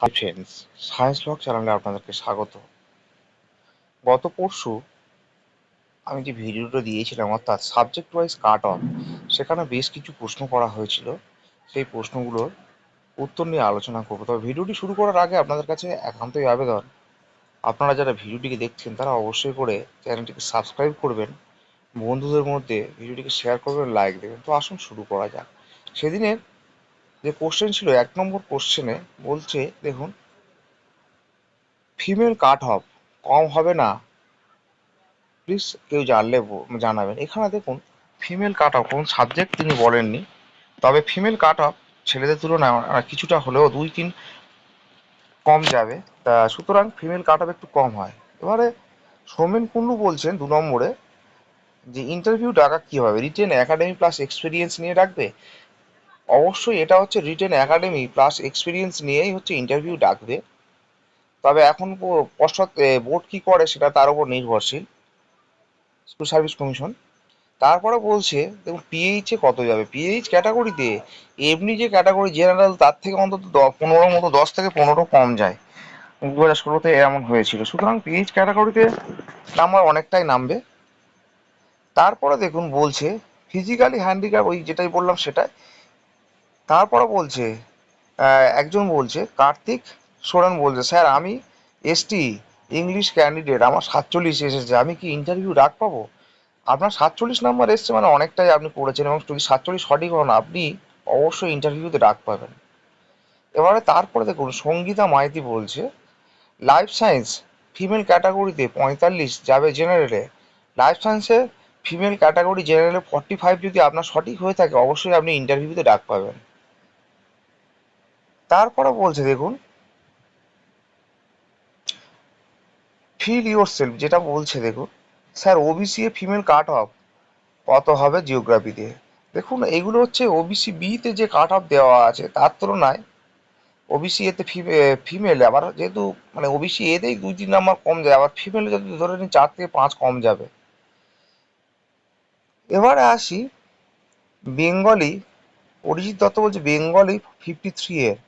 Hi friends science blog চ্যানেলে আপনাদেরকে স্বাগত। গত পরশু আমি যে ভিডিওটা দিয়েছিলাম, অর্থাৎ সাবজেক্ট ওয়াইজ কাট অফ সেখানে বেশ কিছু প্রশ্ন করা হয়েছিল। সেই প্রশ্নগুলোর উত্তর নিয়ে আলোচনা করব। তবে ভিডিওটি শুরু করার আগে আপনাদের কাছে একান্তই আবেদন, আপনারা যারা ভিডিওটিকে দেখছেন, তারা অবশ্যই করে চ্যানেলটিকে সাবস্ক্রাইব করবেন। বন্ধুদের মধ্যে ভিডিওটিকে শেয়ার করবেন লাইক দেবেন। তো আসুন শুরু করা যাক। সেদিনের যে কোশ্চেন ছিল, এক নম্বর কোশ্চেনে বলছে, দেখুন ফিমেল কাট অফ কম হবে না। প্লিজ কেউ জানলে জানাবেন। এখানে দেখুন ফিমেল কাট অফ কোন সাবজেক্ট তিনি বলেননি, তবে ফিমেল কাট অফ ছেলেদের তুলনায় কিছুটা হলেও দুই, তিন কম যাবে। তা সুতরাং ফিমেল কাট অফ একটু কম হয়। এবারে সৌমেন কুন্ডু বলছেন দু নম্বরে যে ইন্টারভিউ ডাকা কী হবে রিটেন একাডেমি প্লাস এক্সপিরিয়েন্স নিয়ে ডাকবে? অবশ্যই এটা হচ্ছে রিটেন একাডেমি প্লাস এক্সপিরিয়েন্স নিয়েই হচ্ছে ইন্টারভিউ ডাকবে। তবে এখন পশ্চাৎ বোর্ড কি করে সেটা তার উপর নির্ভরশীল। স্কুল সার্ভিস কমিশন তারপরে বলছে, দেখুন পিএইচে কত যাবে? পিএইচ ক্যাটাগরিতে এমনি যে ক্যাটাগরি জেনারেল তার থেকে অন্তত পনেরো মতো, দশ থেকে পনেরো কম যায়। দু হাজার ষোলোতে এমন হয়েছিল। সুতরাং পিএইচ ক্যাটাগরিতে নাম্বার অনেকটাই নামবে। তারপরে দেখুন, বলছে ফিজিক্যালি হ্যান্ডিক্যাপ ওই যেটাই বললাম সেটাই তারপরে বলছে একজন বলছে, কার্তিক সোরেন বলছে, স্যার, আমি এসটি, ইংলিশ ক্যান্ডিডেট, আমার সাতচল্লিশ এসেছে, আমি কি ইন্টারভিউ ডাক পাবো? আপনার সাতচল্লিশ নাম্বার এসছে মানে অনেকটাই আপনি পড়েছেন এবং যদি সাতচল্লিশ সঠিক হন, আপনি অবশ্যই ইন্টারভিউতে ডাক পাবেন। এবারে তারপরে দেখুন, সঙ্গীতা মাইতি বলছে লাইফ সায়েন্স ফিমেল ক্যাটাগরিতে পঁয়তাল্লিশ যাবে জেনারেলে লাইফ সায়েন্সে ফিমেল ক্যাটাগরি জেনারেলে ফর্টি ফাইভ যদি আপনার সঠিক হয়ে থাকে, অবশ্যই আপনি ইন্টারভিউতে ডাক পাবেন। তারপরে বলছে, দেখুন ফিল ইউর সেলফ যেটা বলছে, দেখুন, sir OBC A female cut off কত হবে জিওগ্রাফিতে দেখুন, এগুলো হচ্ছে ওবিসি বিতে যে কাট অফ দেওয়া আছে, তার তুলনায় ওবিসি এতে ফিমেল আবার যেহেতু মানে ওবিসি এতেই দুই, তিন নাম্বার কম যায়, আবার ফিমেলে যদি ধরে নিন চার থেকে পাঁচ কম যাবে। এবারে আসি বেঙ্গলি অরিজিৎ দত্ত বলছে বেঙ্গলি ফিফটি থ্রি এর।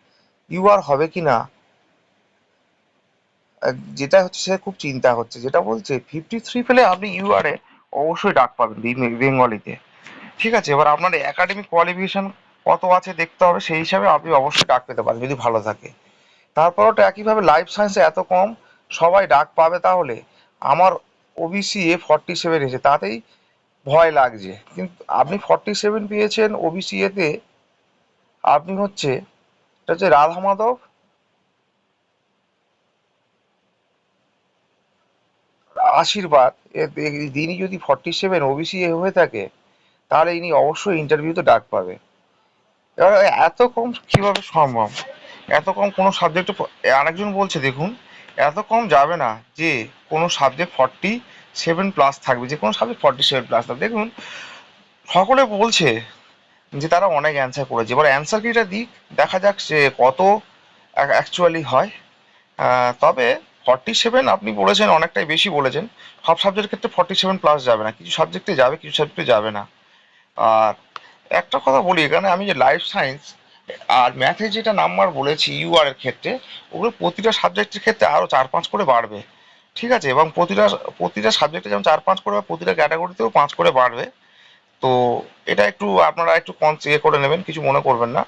ইউআর হবে কি না? যেটা হচ্ছে সে খুব চিন্তা হচ্ছে যেটা বলছে ফিফটি থ্রি পেলে আপনি ইউ ইউআরে অবশ্যই ডাক পাবেন বেঙ্গলিতে। ঠিক আছে? এবার আপনার একাডেমিক কোয়ালিফিকেশন কত আছে দেখতে হবে, সেই হিসাবে আপনি অবশ্যই ডাক পেতে পারেন যদি ভালো থাকে। তারপর ওটা একইভাবে লাইফ সায়েন্সে এত কম, সবাই ডাক পাবে তাহলে। আমার ওবিসি এ ফর্টি সেভেন এসে তাতেই ভয় লাগছে। কিন্তু আপনি ফর্টি সেভেন পেয়েছেন ওবিসি এতে আপনি হচ্ছে এটা হচ্ছে রাধা মাধব। আশীর্বাদ। তিনি যদি ফর্টি সেভেন ওবিসি হয়ে থাকে, তাহলে ইনি অবশ্যই ইন্টারভিউতে ডাক পাবে। এবার এত কম কীভাবে সম্ভব? এত কম কোনো সাবজেক্টে আরেকজন বলছে, দেখুন, এত কম যাবে না যে কোনো সাবজেক্ট ফর্টি সেভেন প্লাস থাকবে, যে কোনো সাবজেক্ট ফর্টি সেভেন প্লাস থাকবে। দেখুন, সকলে বলছে যে তারা অনেক অ্যান্সার করেছে। এবার অ্যান্সার কিটা দিক, দেখা যাক সে কত অ্যাকচুয়ালি হয়। তবে ফর্টি সেভেন আপনি বলেছেন, অনেকটাই বেশি বলেছেন। সব সাবজেক্টের ক্ষেত্রে ফর্টি সেভেন প্লাস যাবে না। কিছু সাবজেক্টে যাবে, কিছু সাবজেক্টে যাবে না। আর একটা কথা বলি, এখানে আমি যে লাইফ সায়েন্স আর ম্যাথে যেটা নাম্বার বলেছি ইউআর এর ক্ষেত্রে, ওগুলো প্রতিটা সাবজেক্টের ক্ষেত্রে আরও চার পাঁচ করে বাড়বে। ঠিক আছে? এবং প্রতিটা প্রতিটা সাবজেক্টে যেমন চার পাঁচ করে বা প্রতিটা ক্যাটাগরিতেও পাঁচ করে বাড়বে। তো এটা একটু আপনারা একটু ইয়ে করে নেবেন, কিছু মনে করবেন না।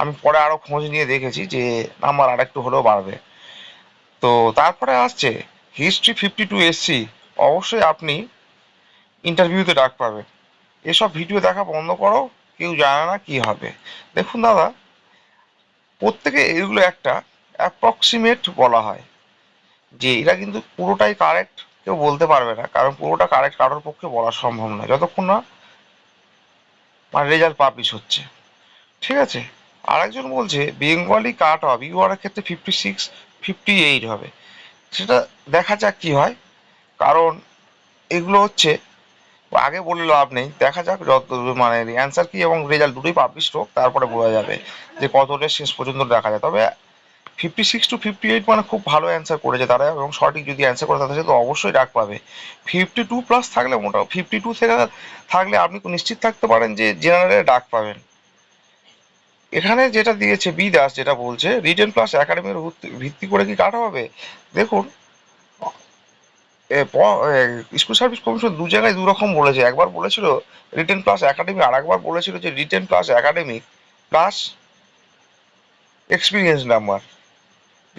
আমি পরে আরও খোঁজ নিয়ে দেখেছি যে নাম্বার আর একটু হলেও বাড়বে। তো তারপরে আসছে হিস্ট্রি ফিফটি টু এসসি অবশ্যই আপনি ইন্টারভিউতে ডাক পাবেন এসব ভিডিও দেখা বন্ধ করো, কেউ জানে না কি হবে। দেখুন দাদা, প্রত্যেকে এগুলো একটা অ্যাপ্রক্সিমেট বলা হয়, যে এটা কিন্তু পুরোটাই কারেক্ট কেউ বলতে পারবে না, কারণ পুরোটা কারেক্ট কারোর পক্ষে বলা সম্ভব নয়। যতক্ষণ না মানে রেজাল্ট পাবলিশ হচ্ছে। ঠিক আছে? আরেকজন বলছে বেঙ্গলি কাট অফ ইউআর ক্ষেত্রে ফিফটি সিক্স ফিফটি এইট হবে। সেটা দেখা যাক কি হয়। কারণ এগুলো হচ্ছে, আগে বলে লাভ নেই। দেখা যাক যত মানে অ্যান্সার কি এবং রেজাল্ট দুটোই পাবলিশ হোক, তারপরে বোঝা যাবে যে কতটা শেষ পর্যন্ত দেখা যায়। তবে fifty six to fifty eight মানে খুব ভালো অ্যান্সার করেছে তারা এবং সঠিক যদি অ্যান্সার করে তাদের সাথে অবশ্যই ডাক পাবে। ফিফটি টু প্লাস থাকলে মোটা ফিফটি টু থেকে থাকলে আপনি নিশ্চিত থাকতে পারেন যে জেনারেলে ডাক পাবেন। এখানে যেটা দিয়েছে বি দাস যেটা বলছে, রিটেন প্লাস একাডেমির ভিত্তি করে কি কাটা হবে? দেখুন স্কুল সার্ভিস কমিশন দু জায়গায় দু রকম বলেছে। একবার বলেছিল রিটেন প্লাস একাডেমি আর একবার বলেছিল যে written plus academy plus experience number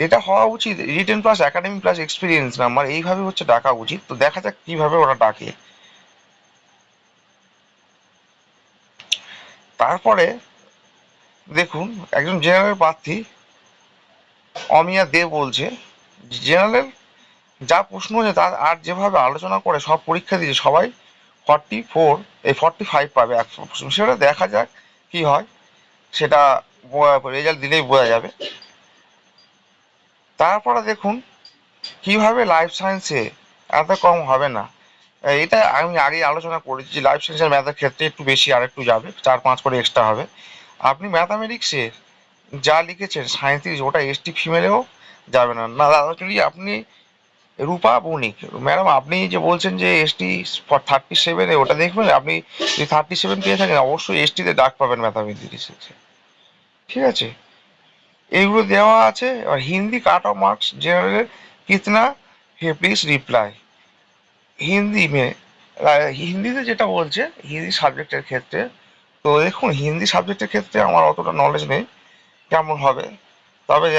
এটা হওয়া উচিত written plus academy plus experience number এইভাবে হচ্ছে ডাকা উচিত। তো দেখা যাক কীভাবে ওরা ডাকে। তারপরে দেখুন, একজন জেনারেল প্রার্থী, অমিয়া দে বলছে জেনারেল যা প্রশ্ন হয়েছে তার আর যেভাবে আলোচনা করে, সব পরীক্ষা দিয়েছে, সবাই ফর্টি ফোর এই ফর্টি ফাইভ পাবে একশো সেটা দেখা যাক কি হয়, সেটা রেজাল্ট দিলেই বোঝা যাবে। তারপরে দেখুন, কীভাবে লাইফ সায়েন্সে এত কম হবে না। এটা আমি আগে আলোচনা করেছি যে লাইফ সায়েন্সের ম্যাথের ক্ষেত্রে একটু বেশি আর একটু যাবে চার পাঁচ করে এক্সট্রা হবে। আপনি ম্যাথামেটিক্সে যা লিখেছেন সাঁত্রিশ ওটা এসটি ফিমেলেও যাবে না। না অ্যাকচুয়ালি আপনি রূপা বণিক ম্যাডাম আপনি যে বলছেন যে এসটি থার্টি সেভেনে ওটা দেখবেন, আপনি যদি থার্টি সেভেন পেয়ে থাকেন, অবশ্যই এসটিতে ডাক পাবেন ম্যাথামেটিক্সে ঠিক আছে? এইগুলো দেওয়া আছে, আর Hindi cut off marks general কিতনা হে প্লিজ রিপ্লাই হিন্দি মে হিন্দিতে যেটা বলছে, হিন্দি সাবজেক্টের ক্ষেত্রে, তো দেখুন, হিন্দি সাবজেক্টের ক্ষেত্রে আমার অতটা নলেজ নেই, কেমন হবে। তবে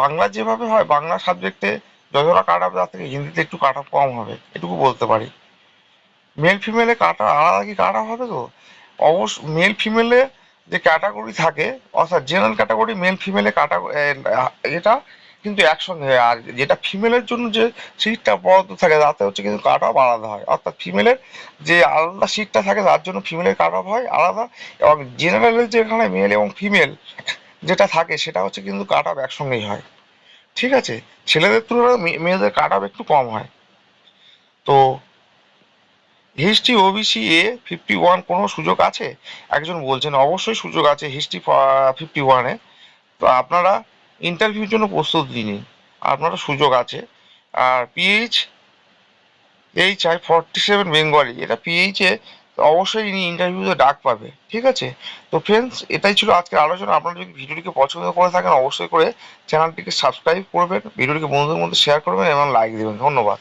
বাংলা যেভাবে হয়, বাংলা সাবজেক্টে যতটা কাট অফ তার থেকে হিন্দিতে একটু কাট অফ কম হবে, এটুকু বলতে পারি। মেল ফিমেলে কাট আলাদা কি কাট হবে তো অবশ্য মেল ফিমেলে যে ক্যাটাগরি থাকে, অর্থাৎ জেনারেল ক্যাটাগরি মেল ফিমেলে কাটা এটা কিন্তু একসঙ্গে আর যেটা ফিমেলের জন্য যে সিটটা বরাদ্দ থাকে, তাতে হচ্ছে কিন্তু কাট অফ আলাদা হয়। অর্থাৎ ফিমেলের যে আলাদা সিটটা থাকে, তার জন্য ফিমেলের কাট অফ হয় আলাদা। এবং জেনারেলের যেখানে মেল এবং ফিমেল যেটা থাকে, সেটা হচ্ছে কিন্তু কাট অফ একসঙ্গেই হয়। ঠিক আছে? ছেলেদের তুলনায় মেয়েদের কাট অফ একটু কম হয়। তো history OBC A fifty one কোনো সুযোগ আছে? একজন বলছেন, অবশ্যই সুযোগ আছে হিস্ট্রি ফিফটি ওয়ানে তো আপনারা ইন্টারভিউর জন্য প্রস্তুতি নিন। আপনারা সুযোগ আছে। আর PH H I forty seven Bengali এটা পিএইচ অবশ্যই ইনি ইন্টারভিউতে ডাক পাবে, ঠিক আছে? তো ফ্রেন্ডস এটাই ছিল আজকের আলোচনা। আপনারা যদি ভিডিওটিকে পছন্দ করে থাকেন, অবশ্যই করে চ্যানেলটিকে সাবস্ক্রাইব করবেন, ভিডিওটিকে বন্ধুদের মধ্যে শেয়ার করবেন এবং লাইক দেবেন। ধন্যবাদ।